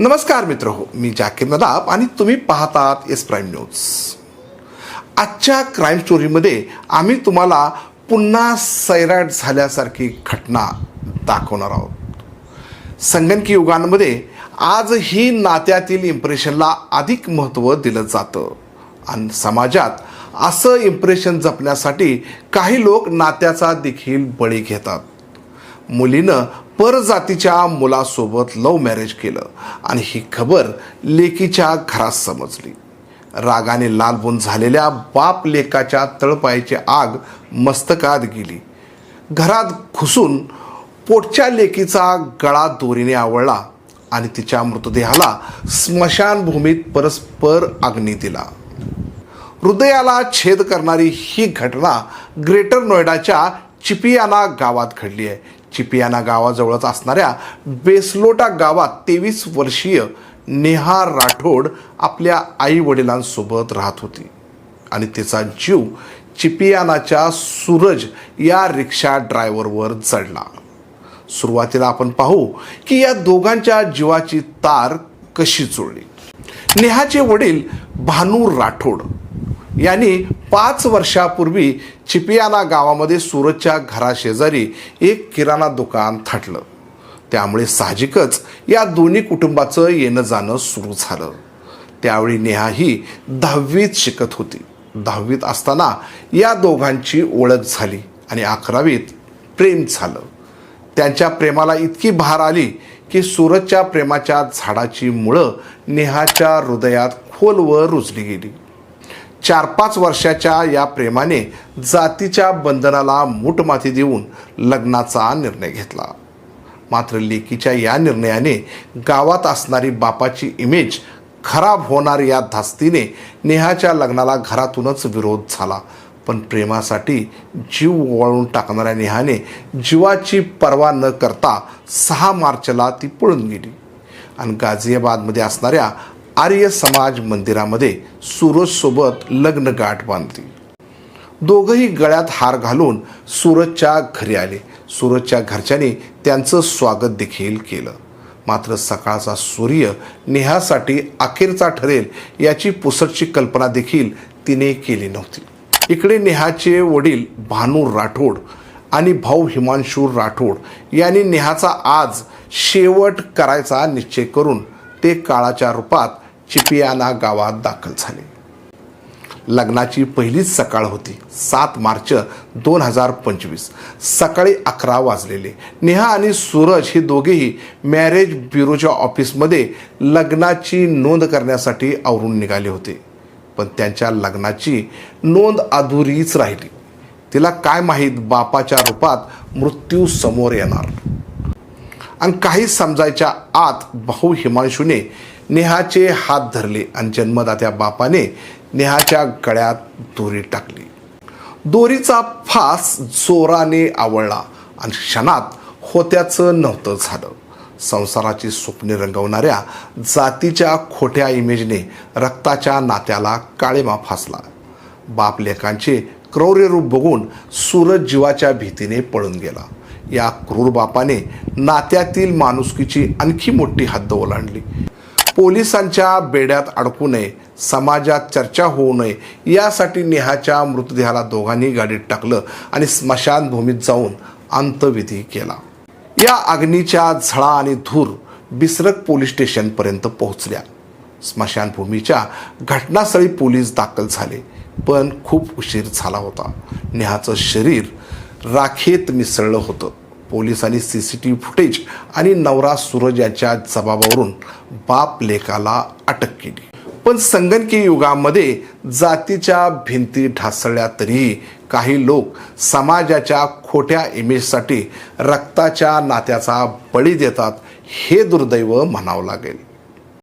नमस्कार मित्र हो मी जाकीर नदाब आणि तुम्ही पाहतात एस प्राईम न्यूज. आजच्या क्राईम स्टोरीमध्ये आम्ही तुम्हाला पुन्हा सैराट झाल्यासारखी घटना दाखवणार आहोत. संगणकी युगांमध्ये आजही नात्यातील इम्प्रेशनला अधिक महत्त्व दिलं जातं. आणि समाजात असं इम्प्रेशन जपण्यासाठी काही लोक नात्याचा देखील बळी घेतात. मुलीनं परजातीच्या मुलासोबत लव्ह मॅरेज केलं आणि ही खबर लेकीच्या घरात समजली. रागाने लालबून झालेल्या बाप लेकाच्या तळपायाची आग मस्तकात गेली. घरात घुसून पोटच्या लेकीचा गळा दोरीने आवळला आणि तिच्या मृतदेहाला स्मशानभूमीत परस्पर अग्नी दिला. हृदयाला छेद करणारी ही घटना ग्रेटर नोएडाच्या चिपियाना गावात घडली आहे चिपियाना गावाजवळच असणाऱ्या बेसलोटा गावात तेवीस वर्षीय नेहा राठोड आपल्या आई वडिलांसोबत राहत होती. आणि तिचा जीव चिपियानाच्या सूरज या रिक्षा ड्रायव्हरवर चढला. सुरुवातीला आपण पाहू की या दोघांच्या जीवाची तार कशी चोळली. नेहाचे वडील भानू राठोड यांनी पाच वर्षापूर्वी चिपियाना गावामध्ये सूरजच्या घराशेजारी एक किराणा दुकान थाटलं. त्यामुळे साहजिकच या दोन्ही कुटुंबाचं येणं जाणं सुरू झालं. त्यावेळी नेहा ही दहावीत शिकत होती. दहावीत असताना या दोघांची ओळख झाली आणि अकरावीत प्रेम झालं. त्यांच्या प्रेमाला इतकी भार आली की सूरजच्या प्रेमाच्या झाडाची मुळं नेहाच्या हृदयात खोलवर रुजली गेली. चार पाच वर्षाच्या या प्रेमाने जातीच्या बंधनाला मूठमाती देऊन लग्नाचा निर्णय घेतला. मात्र लेकीच्या या निर्णयाने गावात असणारी बापाची इमेज खराब होणार या धास्तीने नेहाच्या लग्नाला घरातूनच विरोध झाला. पण प्रेमासाठी जीव वळून टाकणाऱ्या नेहाने जीवाची पर्वा न करता सहा मार्चला ती पळून गेली. आणि गाझियाबादमध्ये असणाऱ्या आर्य समाज मंदिरामध्ये सूरजसोबत लग्न गाठ बांधली. दोघंही गळ्यात हार घालून सूरजच्या घरी आले. सूरजच्या घरच्यांनी त्यांचं स्वागत देखील केलं. मात्र सकाळचा सूर्य नेहासाठी अखेरचा ठरेल याची पुसटची कल्पना देखील तिने केली नव्हती. इकडे नेहाचे वडील भानू राठोड आणि भाऊ हिमांशू राठोड यांनी नेहाचा आज शेवट करायचा निश्चय करून ते काळाच्या रूपात चिपियाना गावात दाखल झाले. लग्नाची पहिलीच सकाळ होती सात मार्च दोन हजार पंचवीस. सकाळी अकरा वाजलेले. नेहा आणि सूरज हे दोघेही मॅरेज ब्युरोच्या ऑफिसमध्ये लग्नाची नोंद करण्यासाठी आवरून निघाले होते. पण त्यांच्या लग्नाची नोंद अधुरीच राहिली. तिला काय माहीत बापाच्या रूपात मृत्यू समोर येणार. आणि काही समजायच्या आत भाऊ हिमांशूने नेहाचे हात धरले आणि जन्मदात्या बापाने नेहाच्या गळ्यात दोरी टाकली. दोरीचा फास जोराने आवळला आणि क्षणात होत्याचं नव्हतं झालं. संसाराची स्वप्ने रंगवणाऱ्या जातीच्या खोट्या इमेजने रक्ताच्या नात्याला काळेमा फासला. बाप लेखांचे क्रौर्यरूप बघून सूरज जीवाच्या भीतीने पळून गेला. या क्रूर बापाने नात्यातील माणुसकीची आणखी मोठी हद्द ओलांडली. पोलिसांच्या बेड्यात अडकू नये समाजात चर्चा होऊ नये यासाठी नेहाच्या मृतदेहाला दोघांनी गाडीत टाकलं आणि स्मशानभूमीत जाऊन अंतविधी केला. या अग्नीच्या झळा आणि धूर बिसरक पोलीस स्टेशनपर्यंत पोहोचल्या. स्मशानभूमीच्या घटनास्थळी पोलीस दाखल झाले पण खूप उशीर झाला होता. नेहाचं शरीर राखेत मिसळलं होतं. पोलिसांनी C C T V footage आणि नवरा सूरज याच्या जबाबावरून बाप लेखाला अटक केली. पण संगणकी युगामध्ये जातीच्या भिंती ढासळल्या तरीही काही लोक समाजाच्या खोट्या इमेजसाठी रक्ताच्या नात्याचा बळी देतात हे दुर्दैव म्हणावं लागेल.